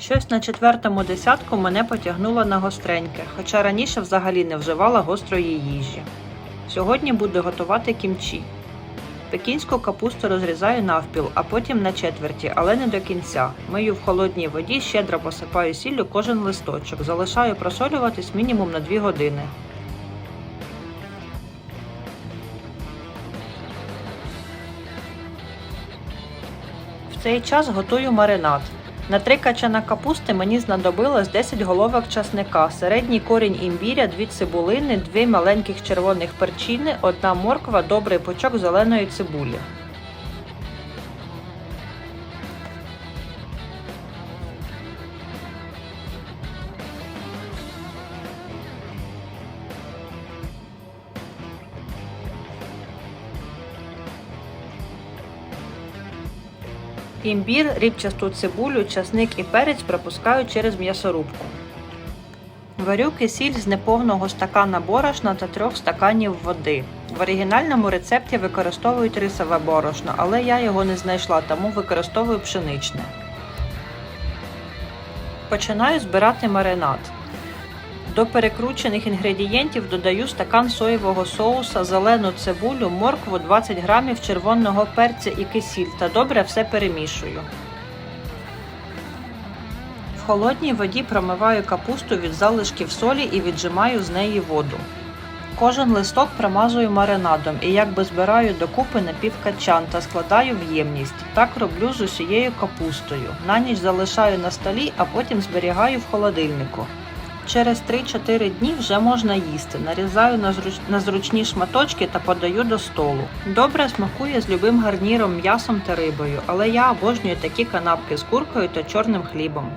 Щось на четвертому десятку мене потягнуло на гостреньке, хоча раніше взагалі не вживала гострої їжі. Сьогодні буду готувати кімчі. Пекінську капусту розрізаю навпіл, а потім на четверті, але не до кінця. Мию в холодній воді, щедро посипаю сіллю кожен листочок, залишаю просолюватись мінімум на 2 години. В цей час готую маринад. На три качана капусти мені знадобилось 10 головок часника, середній корінь імбіря, 2 цибулини, 2 маленьких червоних перчини, 1 морква, добрий пучок зеленої цибулі. Імбір, рібчасту цибулю, часник і перець пропускаю через м'ясорубку. Варю кисіль з неповного стакана борошна та трьох стаканів води. В оригінальному рецепті використовують рисове борошно, але я його не знайшла, тому використовую пшеничне. Починаю збирати маринад. До перекручених інгредієнтів додаю стакан соєвого соуса, зелену цибулю, моркву, 20 грамів червоного перця і кисіль та добре все перемішую. В холодній воді промиваю капусту від залишків солі і віджимаю з неї воду. Кожен листок промазую маринадом і якби збираю докупи на півкачан та складаю в ємність. Так роблю з усією капустою. На ніч залишаю на столі, а потім зберігаю в холодильнику. Через 3-4 дні вже можна їсти. Нарізаю на, зруч... на зручні шматочки та подаю до столу. Добре смакує з любим гарніром, м'ясом та рибою, але я обожнюю такі канапки з куркою та чорним хлібом.